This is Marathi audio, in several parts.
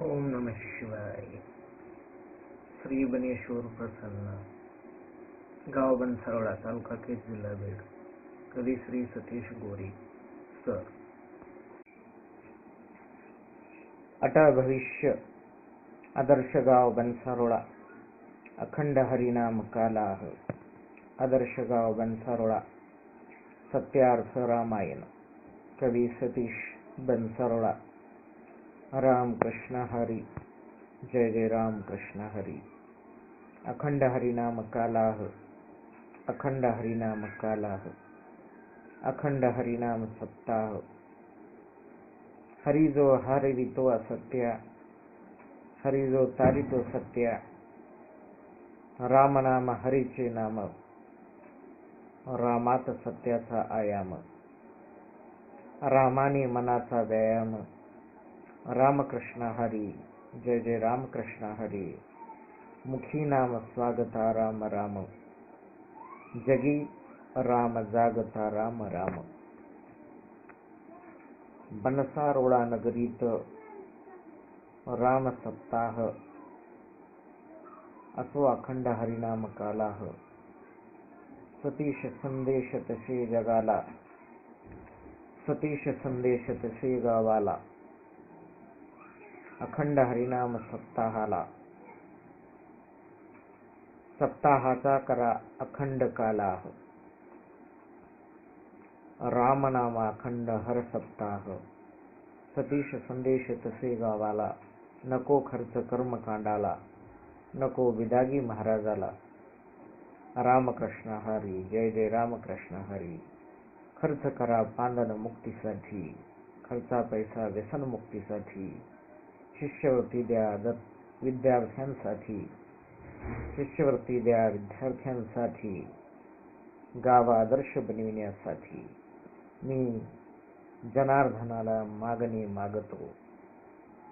ओम नमः शिवाय श्री बनेश्वर प्रसन्न गाव बनसारोळा तालुका केज जिल्हा बीड कवी श्री सतीश गोरे सर अटळ भविष्य आदर्श गाव बनसारोळा अखंड हरिनाम कालाह आदर्श गाव बनसारोळा सत्यार्थ रामायण कवी सतीश बनसारोळा राम कृष्ण हरी। जय जय राम कृष्ण हरी। अखंड हरिनाम कालाह। अखंड हरिनाम कालाह। अखंड हरिनाम सप्ताह। हरी जो हरवितो असत्य। हरी जो चालितो सत्य। रामनाम हरीचे नाम। रामात सत्याचा आयाम। रामाने मनाचा व्यायाम। रामकृष्ण हरी जय जय रामकृष्ण हरी। मुखी नाम स्वागता राम राम। जगी राम जागता राम राम। बनसारोळा नगरीत राम सप्ताह। असो अखंड हरिनाम कालाह। सतीश संदेश तसे जगाला। सतीश संदेश तसे गावाला। अखंड हरिनाम सप्ताहाला. सप्ताहाचा करा अखंड काला रामनामा अखंड हर सप्ताह. सतीश संदेश तसे गावाला. नको खर्च कर्मकांडाला नको विदागी महाराजाला. रामकृष्ण हरी जय जय रामकृष्ण हरी. खर्च करा पांडन मुक्तीसाठी. खर्चा पैसा व्यसन मुक्तीसाठी. शिष्यवृत्ती द्या दत् विद्यार्थ्यांसाठी. शिष्यवृत्ती द्या विद्यार्थ्यांसाठी. गाव आदर्श बनविण्यासाठी. मी जनार्दनाला मागणे मागतो.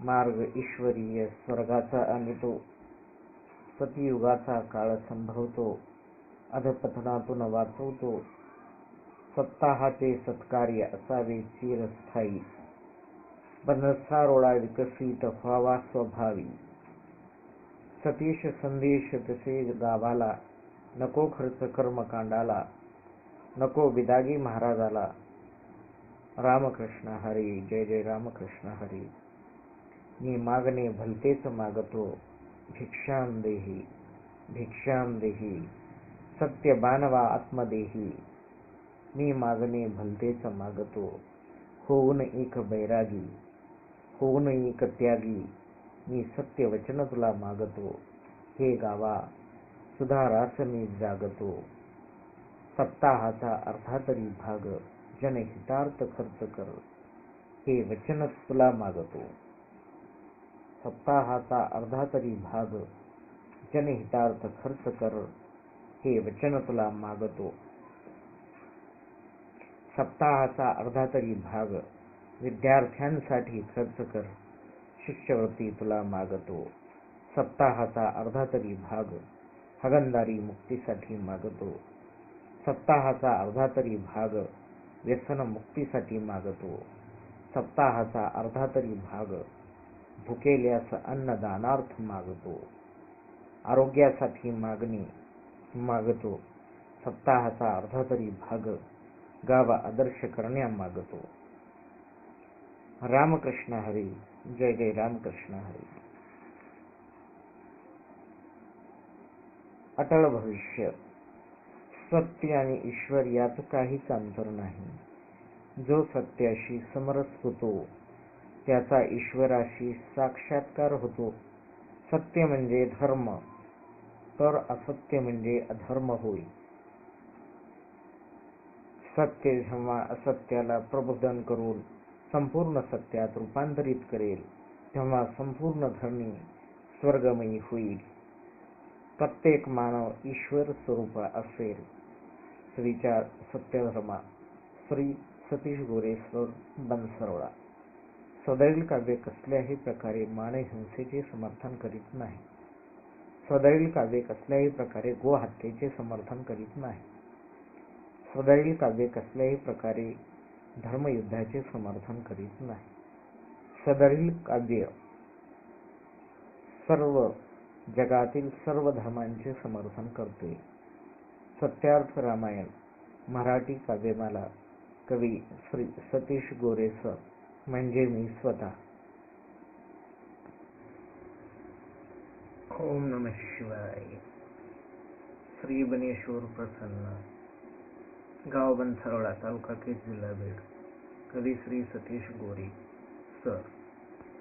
मार्ग ईश्वरीय स्वर्गाचा आणतो. सतयुगाचा काळ संभवतो. अधपतनातून वाचवतो. सप्ताहाचे सत्कार्य असावे चिरस्थायी. बनसारोळा विकसित व्हावा स्वभावी. सतीश संदेश तसे गावाला नको खर्च कर्मकांडाला नको विदागी महाराजाला. रामकृष्ण हरी जय जय रामकृष्ण हरी. मी मागणे भलतेच मागतो भिक्षाम देही भिक्षाम देही. सत्य बानवा आत्मदेही. मी मागणे भलतेच मागतो होऊन एक बैरागी. होऊन एक त्यागी मी सत्य वचन तुला मागतो. हे गावा सुधारास मी जागतो. सप्ताहाचा अर्धा तरी भाग जनहितार्थ खर्च कर. हे वचन तुला मागतो. सप्ताहाचा अर्धा तरी भाग जनहितार्थ खर्च कर. हे वचन तुला मागतो. सप्ताहाचा अर्धा तरी भाग विद्यार्थ्यांसाठी खर्च कर. शिष्यवृत्ती तुला मागतो. सप्ताहाचा अर्धा तरी भाग हगंदारी मुक्तीसाठी मागतो. सप्ताहाचा अर्धा तरी भाग व्यसन मुक्तीसाठी मागतो. सप्ताहाचा अर्धा तरी भाग भुकेल्यास अन्नदानार्थ मागतो. आरोग्यासाठी मागणी मागतो. सप्ताहाचा अर्धा तरी भाग गाव आदर्श करण्या मागतो. रामकृष्ण हरी जय जय रामकृष्ण हरी. अटळ भविष्य सत्य आणि ईश्वर यात काहीच अंतर नाही. जो सत्याशी समरस होतो त्याचा ईश्वराशी साक्षात्कार होतो. सत्य म्हणजे धर्म तर असत्य म्हणजे अधर्म होय. सत्य जेव्हा असत्याला प्रबोधन करून संपूर्ण सत्यात रूपांतरित करेल तेव्हा संपूर्ण धर्मी स्वर्गमयी होईल. प्रत्येक मानव ईश्वर स्वरूप असेल. श्रीचार सत्यधर्मा श्री सतीश गोरेश्वर बनसरोळा. सदैल काव्य कसल्याही प्रकारे मानहिंसेचे समर्थन करीत नाही. सदैल काव्य कसल्याही प्रकारे गोहत्येचे समर्थन करीत नाही. सदैल काव्य कसल्याही प्रकारे धर्मयुद्धाचे समर्थन करीत नाही. सदरील काव्य सर्व जगातील सर्व धर्मांचे समर्थन करते. सत्यार्थ रामायण मराठी काव्यमाला कवी श्री सतीश गोरे सर म्हणजे मी स्वतः. ओम नम शिवाय. श्री बनेश्वर प्रसन्न. गाव बनसरोडा तालुका केज जिल्हा बीड. कवी श्री सतीश गोरी सर.